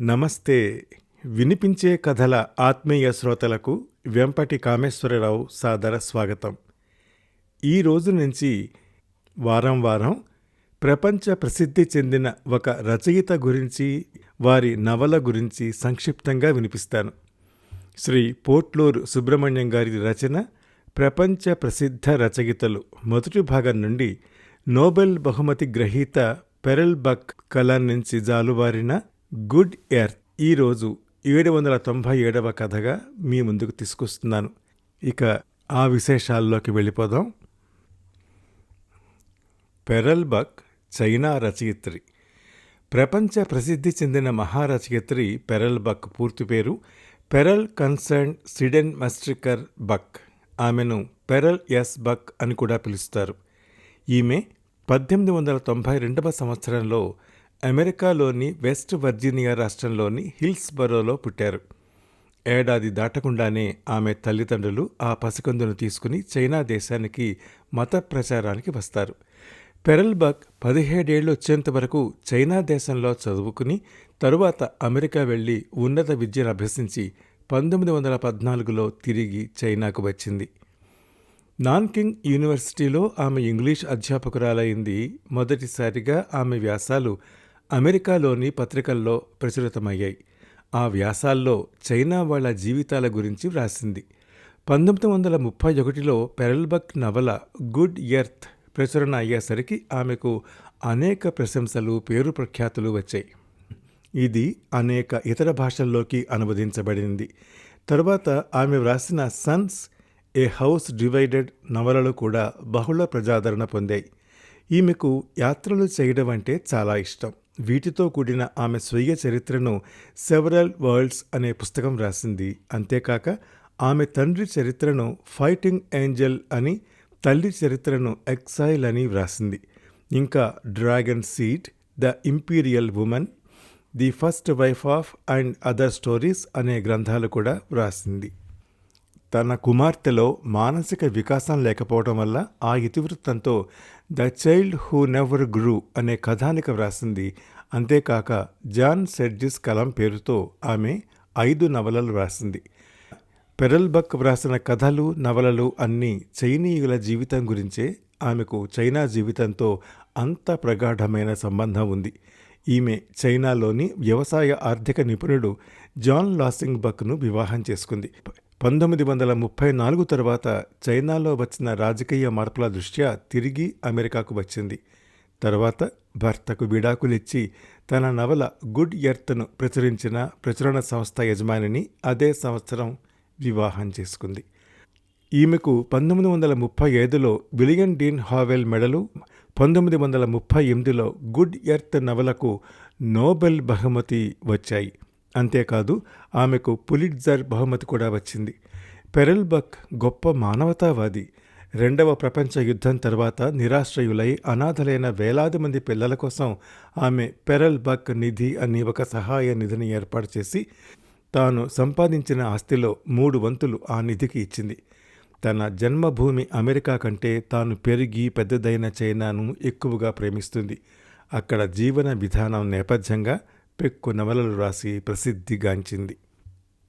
నమస్తే. వినిపించే కథల ఆత్మీయ శ్రోతలకు వెంపటి కామేశ్వరరావు సాదర స్వాగతం. ఈ రోజు నుంచి వారం వారం ప్రపంచ ప్రసిద్ధి చెందిన ఒక రచయిత గురించి వారి నవల గురించి సంక్షిప్తంగా వినిపిస్తాను. శ్రీ పోట్లూరు సుబ్రహ్మణ్యం గారి రచన ప్రపంచ ప్రసిద్ధ రచయితలు. మొదటి భాగం నుండి నోబెల్ బహుమతి గ్రహీత పెరల్ బక్ కళ నుంచి జాలువారిన గుడ్ ఎర్త్ ఈరోజు ఏడు వందల తొంభై ఏడవ కథగా మీ ముందుకు తీసుకొస్తున్నాను. ఇక ఆ విశేషాల్లోకి వెళ్ళిపోదాం. పెరల్ బక్ చైనా రచయిత్రి. ప్రపంచ ప్రసిద్ధి చెందిన మహారచయిత్రి పెరల్ బక్ పూర్తి పేరు పెరల్ కన్సర్న్ సిడెన్ మస్ట్రికర్ బక్. ఆమెను పెరల్ ఎస్ బక్ అని కూడా పిలుస్తారు. ఈమె పద్దెనిమిది వందల తొంభై రెండవ సంవత్సరంలో అమెరికాలోని వెస్ట్ వర్జీనియా రాష్ట్రంలోని హిల్స్బరోలో పుట్టారు. ఏడాది దాటకుండానే ఆమె తల్లిదండ్రులు ఆ పసికందును తీసుకుని చైనా దేశానికి మత ప్రచారానికి వస్తారు. పెరల్బక్ పదిహేడేళ్ళు వచ్చేంత వరకు చైనా దేశంలో చదువుకుని తరువాత అమెరికా వెళ్ళి ఉన్నత విద్యను అభ్యసించి పంతొమ్మిది వందల పద్నాలుగులో తిరిగి చైనాకు వచ్చింది. నాన్కింగ్ యూనివర్సిటీలో ఆమె ఇంగ్లీష్ అధ్యాపకురాలైంది. మొదటిసారిగా ఆమె వ్యాసాలు అమెరికాలోని పత్రికల్లో ప్రచురితమయ్యాయి. ఆ వ్యాసాల్లో చైనా వాళ్ళ జీవితాల గురించి వ్రాసింది. పంతొమ్మిది వందల ముప్పై ఒకటిలో పెరల్బక్ నవల గుడ్ ఎర్త్ ప్రచురణ అయ్యేసరికి ఆమెకు అనేక ప్రశంసలు పేరు ప్రఖ్యాతులు వచ్చాయి. ఇది అనేక ఇతర భాషల్లోకి అనువదించబడింది. తరువాత ఆమె వ్రాసిన సన్స్ ఏ హౌస్ డివైడెడ్ నవలలు కూడా బహుళ ప్రజాదరణ పొందాయి. ఈమెకు యాత్రలు చేయడం అంటే చాలా ఇష్టం. వీటితో కూడిన ఆమె స్వీయ చరిత్రను సెవరల్ వరల్డ్స్ అనే పుస్తకం రాసింది. అంతేకాక ఆమె తండ్రి చరిత్రను ఫైటింగ్ ఏంజల్ అని తల్లి చరిత్రను ఎక్సైల్ అని వ్రాసింది. ఇంకా Dragon Seed the Imperial Woman the First Wife of and Other Stories అనే గ్రంథాలు కూడా వ్రాసింది. తన కుమార్తెలో మానసిక వికాసం లేకపోవడం వల్ల ఆ ఇతివృత్తంతో the child who never grew అనే కథానిక వ్రాసింది. అంతేకాక జాన్ సెడ్జిస్ కలం పేరుతో ఆమె ఐదు నవలలు వ్రాసింది పెరల్బక్ వ్రాసిన కథలు నవలలు అన్నీ చైనీయుల జీవితం గురించే ఆమెకు చైనా జీవితంతో అంత ప్రగాఢమైన సంబంధం ఉంది. ఈమె చైనాలోని వ్యవసాయ ఆర్థిక నిపుణుడు జాన్ లాసింగ్ బక్ను వివాహం చేసుకుంది. పంతొమ్మిది వందల ముప్పై నాలుగు తర్వాత చైనాలో వచ్చిన రాజకీయ మార్పుల దృష్ట్యా తిరిగి అమెరికాకు వచ్చింది. తర్వాత భర్తకు విడాకులిచ్చి తన నవల గుడ్ ఎర్త్ను ప్రచురించిన ప్రచురణ సంస్థ యజమానిని అదే సంవత్సరం వివాహం చేసుకుంది. ఈమెకు పంతొమ్మిది వందల ముప్పై ఐదులో విలియన్ డీన్ హావెల్ మెడలు పంతొమ్మిది వందల ముప్పై ఎనిమిదిలో గుడ్ ఎర్త్ నవలకు నోబెల్ బహుమతి వచ్చాయి. అంతేకాదు ఆమెకు పులిట్జర్ బహుమతి కూడా వచ్చింది. పెరల్బక్ గొప్ప మానవతావాది. రెండవ ప్రపంచ యుద్ధం తర్వాత నిరాశ్రయులై అనాథలైన వేలాది మంది పిల్లల కోసం ఆమె పెరల్బక్ నిధి అని ఒక సహాయ నిధిని ఏర్పాటు చేసి తాను సంపాదించిన ఆస్తిలో మూడు వంతులు ఆ నిధికి ఇచ్చింది. తన జన్మభూమి అమెరికా కంటే తాను పెరిగి పెద్దదైన చైనాను ఎక్కువగా ప్రేమిస్తుంది. అక్కడ జీవన విధానం నేపథ్యంగా పెక్కు నవలలు రాసి ప్రసిద్ధిగాంచింది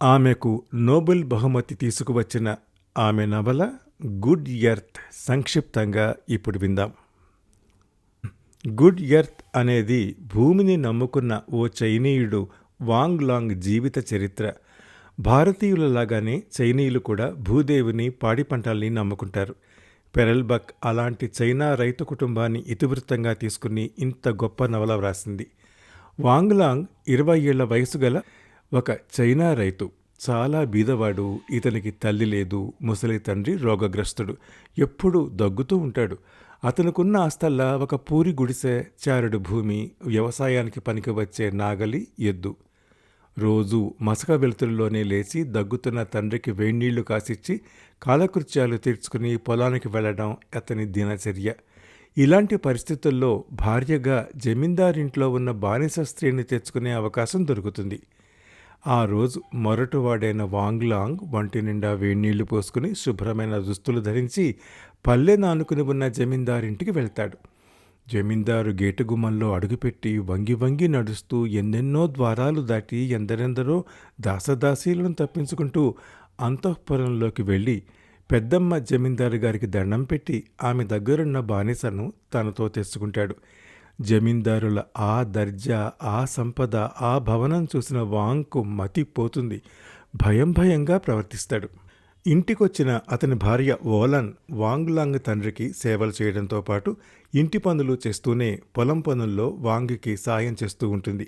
ఆమెకు నోబెల్ బహుమతి తీసుకువచ్చిన ఆమె నవల గుడ్ ఎర్త్ సంక్షిప్తంగా ఇప్పుడు విందాం. గుడ్ ఎర్త్ అనేది భూమిని నమ్ముకున్న ఓ చైనీయుడు వాంగ్ లాంగ్ జీవిత చరిత్ర. భారతీయులలాగానే చైనీయులు కూడా భూదేవిని పాడి పంటల్ని నమ్ముకుంటారు. పెరల్బక్ అలాంటి చైనా రైతు కుటుంబాన్ని ఇతివృత్తంగా తీసుకుని ఇంత గొప్ప నవల వ్రాసింది. వాంగ్లాంగ్ ఇరవై ఏళ్ళ వయసు గల ఒక చైనా రైతు. చాలా బీదవాడు ఇతనికి తల్లి లేదు ముసలి తండ్రి రోగగ్రస్తుడు ఎప్పుడూ దగ్గుతూ ఉంటాడు. అతనుకున్న ఆస్తల్లా ఒక పూరి గుడిసె చారుడు భూమి వ్యవసాయానికి పనికి వచ్చే నాగలి ఎద్దు. రోజు మసక వెలుతురులోనే లేచి దగ్గుతున్న తండ్రికి వేణీళ్ళు కాసిచ్చి కాలకృత్యాలు తీర్చుకుని పొలానికి వెళ్ళడం అతని దినచర్య. ఇలాంటి పరిస్థితుల్లో భార్యగా జమీందారింట్లో ఉన్న బానిస స్త్రీని తెచ్చుకునే అవకాశం దొరుకుతుంది. ఆ రోజు మొరటువాడైన వాంగ్లాంగ్ వంటి నిండా వేణీళ్ళు పోసుకుని శుభ్రమైన దుస్తులు ధరించి పల్లె నానుకుని ఉన్న జమీందారింటికి వెళ్తాడు. జమీందారు గేటు గుమ్మంలో అడుగుపెట్టి వంగి వంగి నడుస్తూ ఎన్నెన్నో ద్వారాలు దాటి ఎందరెందరో దాసదాసీలను తప్పించుకుంటూ అంతఃపురంలోకి వెళ్ళి పెద్దమ్మ జమీందారు గారికి దండం పెట్టి ఆమె దగ్గరున్న బానిసను తనతో తెచ్చుకుంటాడు. జమీందారుల ఆ దర్జా ఆ సంపద ఆ భవనం చూసిన వాంకు మతి పోతుంది భయం భయంగా ప్రవర్తిస్తాడు. ఇంటికొచ్చిన అతని భార్య ఓలన్ వాంగ్లాంగ్ తండ్రికి సేవలు చేయడంతో పాటు ఇంటి పనులు చేస్తూనే పొలం పనుల్లో వాంగ్కి సాయం చేస్తూ ఉంటుంది.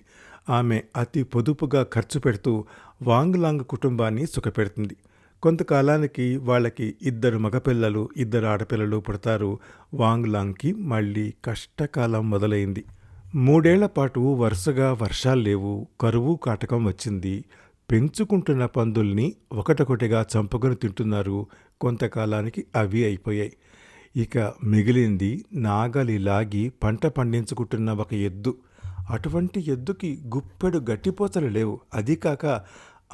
ఆమె అతి పొదుపుగా ఖర్చు పెడుతూ వాంగ్లాంగ్ కుటుంబాన్ని సుఖపెడుతుంది. కొంతకాలానికి వాళ్ళకి ఇద్దరు మగపిల్లలు ఇద్దరు ఆడపిల్లలు పుడతారు. వాంగ్లాంగ్కి మళ్ళీ కష్టకాలం మొదలైంది. మూడేళ్ళ పాటు వరుసగా వర్షాలు లేవు కరువు కాటకం వచ్చింది. పెంచుకుంటున్న పందుల్ని ఒకటొకటిగా చంపుకొని తింటున్నారు. కొంతకాలానికి అవి అయిపోయాయి. ఇక మిగిలింది నాగలి లాగి పంట పండించుకుంటున్న ఒక ఎద్దు. అటువంటి ఎద్దుకి గుప్పెడు గట్టిపోతలు లేవు. అది కాక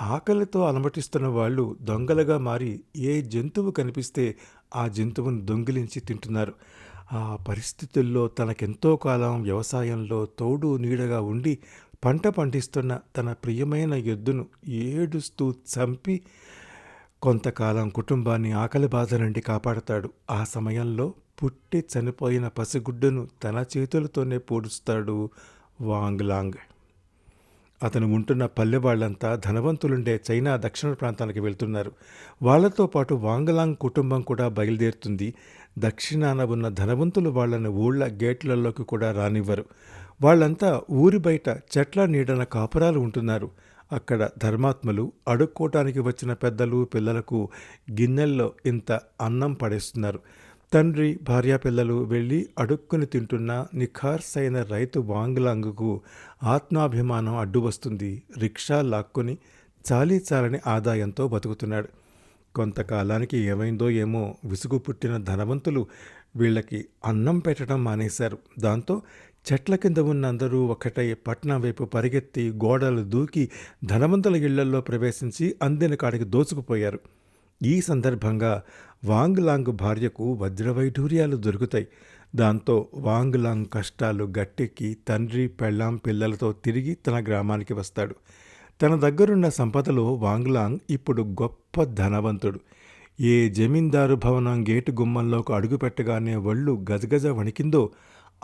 ఆకలితో అలమటిస్తున్న వాళ్ళు దొంగలుగా మారి ఏ జంతువు కనిపిస్తే ఆ జంతువును దొంగిలించి తింటున్నారు. ఆ పరిస్థితుల్లో తనకెంతో కాలం వ్యవసాయంలో తోడు నీడగా ఉండి పంట పండిస్తున్న తన ప్రియమైన ఎద్దును ఏడుస్తూ చంపి కొంతకాలం కుటుంబాన్ని ఆకలి బాధ నుండి కాపాడతాడు. ఆ సమయంలో పుట్టి చనిపోయిన పసిగుడ్డును తన చేతులతోనే పూడుస్తాడు వాంగ్లాంగ్. అతను ఉంటున్న పల్లె వాళ్ళంతా ధనవంతులుండే చైనా దక్షిణ ప్రాంతానికి వెళ్తున్నారు. వాళ్ళతో పాటు వాంగలాంగ్ కుటుంబం కూడా బయలుదేరుతుంది. దక్షిణాన ఉన్న ధనవంతులు వాళ్ళని ఊళ్ళ గేట్లలోకి కూడా రానివ్వరు. వాళ్ళంతా ఊరి బయట చెట్ల నీడన కాపురాలు ఉంటున్నారు. అక్కడ ధర్మాత్మలు అడుక్కోటానికి వచ్చిన పెద్దలు పిల్లలకు గిన్నెల్లో ఇంత అన్నం పడేస్తున్నారు. తండ్రి భార్యా పిల్లలు వెళ్ళి అడుక్కుని తింటున్న నిఖార్సైన రైతు వాంగ్లాంగుకు ఆత్మాభిమానం అడ్డు వస్తుంది రిక్షా లాక్కుని చాలీ చాలని ఆదాయంతో బతుకుతున్నాడు. కొంతకాలానికి ఏమైందో ఏమో విసుగు పుట్టిన ధనవంతులు వీళ్ళకి అన్నం పెట్టడం మానేశారు. దాంతో చెట్ల కింద ఉన్న అందరూ ఒకటై పట్నం వైపు పరిగెత్తి గోడలు దూకి ధనవంతుల ఇళ్ళల్లో ప్రవేశించి అందిన కాడికి దోచుకుపోయారు. ఈ సందర్భంగా వాంగ్లాంగ్ భార్యకు వజ్రవైఢూర్యాలు దొరుకుతాయి. దాంతో వాంగ్లాంగ్ కష్టాలు గట్టెక్కి తండ్రి పెళ్ళాం పిల్లలతో తిరిగి తన గ్రామానికి వస్తాడు. తన దగ్గరున్న సంపదలో వాంగ్లాంగ్ ఇప్పుడు గొప్ప ధనవంతుడు. ఏ జమీందారు భవనం గేటు గుమ్మంలోకి అడుగుపెట్టగానే ఒళ్ళు గజగజ వణికిందో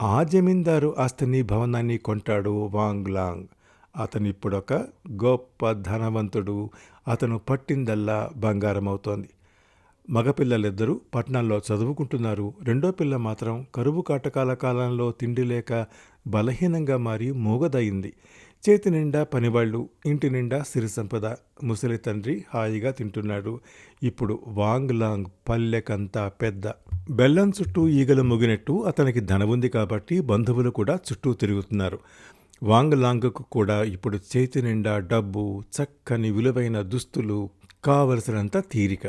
ఆ జమీందారు ఆస్తిని భవనాన్ని కొంటాడు వాంగ్లాంగ్. అతను ఇప్పుడొక గొప్ప ధనవంతుడు. అతను పట్టిందల్లా బంగారం అవుతోంది మగపిల్లలిద్దరూ పట్నంలో చదువుకుంటున్నారు. రెండో పిల్ల మాత్రం కరువు కాటకాల కాలంలో తిండి లేక బలహీనంగా మారి మూగదయింది. చేతి నిండా పనివాళ్ళు ఇంటి నిండా సిరి సంపద. ముసలి తండ్రి హాయిగా తింటున్నాడు. ఇప్పుడు వాంగ్ లాంగ్ పల్లెకంతా పెద్ద. బెల్లం చుట్టూ ఈగలు ముగినట్టు అతనికి ధనముంది కాబట్టి బంధువులు కూడా చుట్టూ తిరుగుతున్నారు. వాంగ్ లాంగ్కు కూడా ఇప్పుడు చేతి నిండా డబ్బు చక్కని విలువైన దుస్తులు కావలసినంత తీరిక.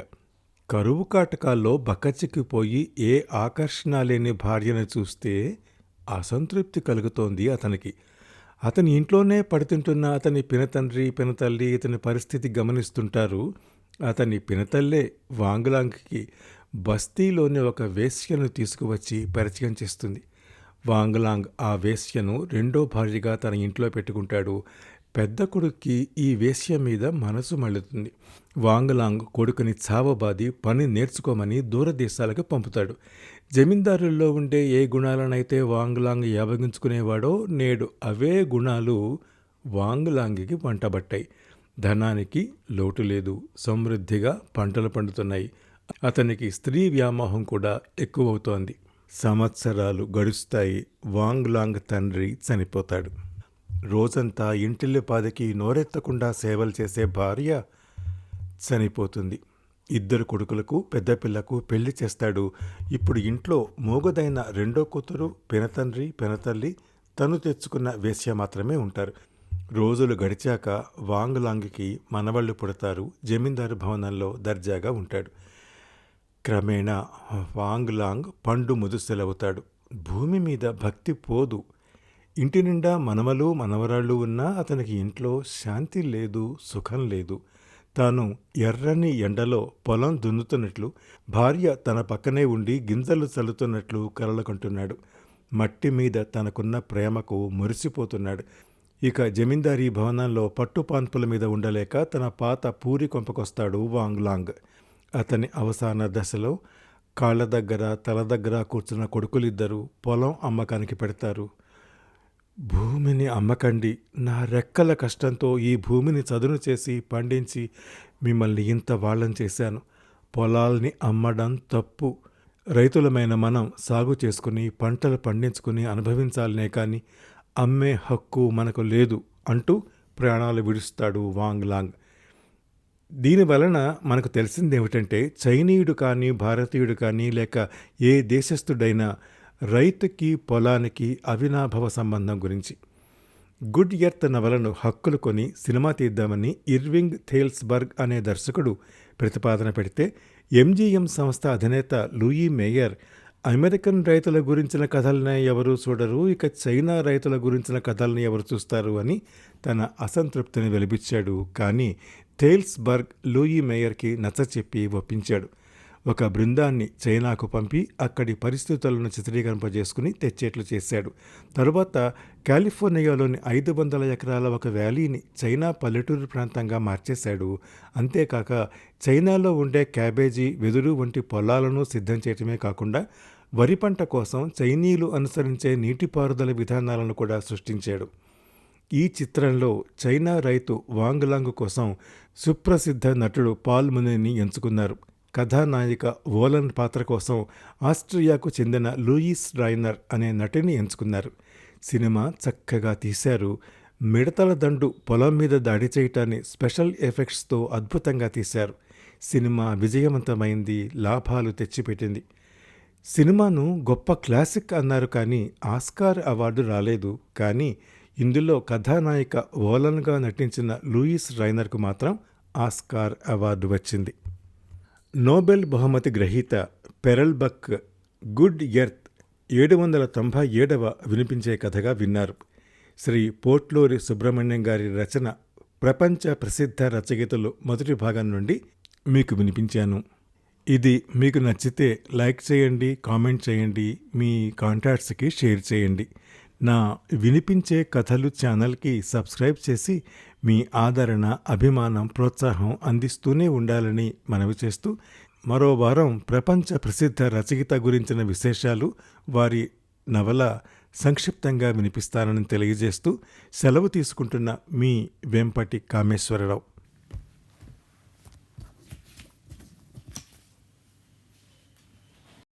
కరువు కాటకాల్లో బకచిక్కిపోయి ఏ ఆకర్షణ లేని భార్యను చూస్తే అసంతృప్తి కలుగుతోంది అతనికి. అతని ఇంట్లోనే పడుతుంటున్న అతని పినతండ్రి పినతల్లి ఇతని పరిస్థితి గమనిస్తుంటారు. అతని పినతల్లే వాంగ్లాంగ్కి బస్తీలోని ఒక వేశ్యను తీసుకువచ్చి పరిచయం చేస్తుంది. వాంగ్లాంగ్ ఆ వేశ్యను రెండో భార్యగా తన ఇంట్లో పెట్టుకుంటాడు. పెద్ద కొడుక్కి ఈ వేశ్య మీద మనసు మళ్ళుతుంది. వాంగ్లాంగ్ కొడుకుని చావబాది పని నేర్చుకోమని దూరదేశాలకు పంపుతాడు. జమీందారుల్లో ఉండే ఏ గుణాలనైతే వాంగ్లాంగ్ యావగించుకునేవాడో నేడు అవే గుణాలు వాంగ్లాంగికి వంటబట్టాయి. ధనానికి లోటు లేదు. సమృద్ధిగా పంటలు పండుతున్నాయి. అతనికి స్త్రీ వ్యామోహం కూడా ఎక్కువవుతోంది. సంవత్సరాలు గడుస్తాయి. వాంగ్లాంగ్ తండ్రి చనిపోతాడు. రోజంతా ఇంటిల్లిపాదికి నోరెత్తకుండా సేవలు చేసే భార్య చనిపోతుంది. ఇద్దరు కొడుకులకు పెద్ద పిల్లకు పెళ్ళి చేస్తాడు. ఇప్పుడు ఇంట్లో మోగదైన రెండో కూతురు పినతండ్రి పినతల్లి తను తెచ్చుకున్న వేశ్య మాత్రమే ఉంటారు. రోజులు గడిచాక వాంగ్లాంగ్కి మనవళ్ళు పుడతారు. జమీందారు భవనంలో దర్జాగా ఉంటాడు. క్రమేణా వాంగ్లాంగ్ పండు ముదుసెలవుతాడు. భూమి మీద భక్తి పోదు. ఇంటి నిండా మనవలు మనవరాళ్ళు ఉన్నా అతనికి ఇంట్లో శాంతి లేదు సుఖం లేదు. తాను ఎర్రని ఎండలో పొలం దున్నుతున్నట్లు భార్య తన పక్కనే ఉండి గింజలు చల్లుతున్నట్లు కలలుకుంటున్నాడు. మట్టి మీద తనకున్న ప్రేమకు మురిసిపోతున్నాడు. ఇక జమీందారీ భవనంలో పట్టుపాన్పుల మీద ఉండలేక తన పాత పూరి కొంపకొస్తాడు వాంగ్లాంగ్ అతని అవసాన దశలో కాళ్ళ దగ్గర తల దగ్గర కూర్చున్న కొడుకులిద్దరూ పొలం అమ్మకానికి పెడతారు. భూమిని అమ్మకండి. నా రెక్కల కష్టంతో ఈ భూమిని చదును చేసి పండించి మిమ్మల్ని ఇంత వాళ్ళం చేశాను. పొలాల్ని అమ్మడం తప్పు. రైతులమైన మనం సాగు చేసుకుని పంటలు పండించుకుని అనుభవించాలనే కానీ అమ్మే హక్కు మనకు లేదు అంటూ ప్రాణాలు విడుస్తాడు వాంగ్ లాంగ్. దీని వలన మనకు తెలిసిందేమిటంటే చైనీయుడు కానీ భారతీయుడు కానీ లేక ఏ దేశస్థుడైనా రైతుకి పొలానికి అవినాభవ సంబంధం గురించి. గుడ్ ఎర్త్ నవలను హక్కులు కొని సినిమా తీద్దామని ఇర్వింగ్ థేల్స్బర్గ్ అనే దర్శకుడు ప్రతిపాదన పెడితే ఎంజీఎం సంస్థ అధినేత లూయి మేయర్ అమెరికన్ రైతుల గురించిన కథల్ని ఎవరు చూడరు ఇక చైనా రైతుల గురించిన కథల్ని ఎవరు చూస్తారు అని తన అసంతృప్తిని వెలిపించాడు కానీ థేల్స్బర్గ్ లూయి మేయర్కి నచ్చచెప్పి ఒప్పించాడు. ఒక బృందాన్ని చైనాకు పంపి అక్కడి పరిస్థితులను చిత్రీకరింపజేసుకుని తెచ్చేట్లు చేశాడు. తరువాత కాలిఫోర్నియాలోని ఐదు వందల ఎకరాల ఒక వ్యాలీని చైనా పల్లెటూరు ప్రాంతంగా మార్చేశాడు. అంతేకాక చైనాలో ఉండే క్యాబేజీ వెదురు వంటి పొలాలను సిద్ధం చేయటమే కాకుండా వరి పంట కోసం చైనీయులు అనుసరించే నీటిపారుదల విధానాలను కూడా సృష్టించాడు. ఈ చిత్రంలో చైనా రైతు వాంగ్లాంగ్ కోసం సుప్రసిద్ధ నటుడు పాల్ మునిని ఎంచుకున్నారు. కథానాయిక ఓలన్ పాత్ర కోసం ఆస్ట్రియాకు చెందిన లూయిస్ రైనర్ అనే నటిని ఎంచుకున్నారు. సినిమా చక్కగా తీశారు. మిడతల దండు పొలం మీద దాడి చేయటాన్ని స్పెషల్ ఎఫెక్ట్స్తో అద్భుతంగా తీశారు. సినిమా విజయవంతమైంది లాభాలు తెచ్చిపెట్టింది. సినిమాను గొప్ప క్లాసిక్ అన్నారు కానీ ఆస్కార్ అవార్డు రాలేదు. కానీ ఇందులో కథానాయిక ఓలన్గా నటించిన లూయిస్ రైనర్కు మాత్రం ఆస్కార్ అవార్డు వచ్చింది. నోబెల్ బహుమతి గ్రహీత పెరల్ బక్ గుడ్ ఎర్త్ ఏడు వందల తొంభై ఏడవ వినిపించే కథగా విన్నారు. శ్రీ పోట్లూరి సుబ్రహ్మణ్యం గారి రచన ప్రపంచ ప్రసిద్ధ రచయితలు మొదటి భాగం నుండి మీకు వినిపించాను. ఇది మీకు నచ్చితే లైక్ చేయండి కామెంట్ చేయండి మీ కాంటాక్ట్స్కి షేర్ చేయండి. నా వినిపించే కథలు ఛానల్కి సబ్స్క్రైబ్ చేసి మీ ఆదరణ అభిమానం ప్రోత్సాహం అందిస్తూనే ఉండాలని మనవి చేస్తూ మరో వారం ప్రపంచ ప్రసిద్ధ రచయిత గురించిన విశేషాలు వారి నవల సంక్షిప్తంగా వినిపిస్తానని తెలియజేస్తూ సెలవు తీసుకుంటున్న మీ వెంపటి కామేశ్వరరావు.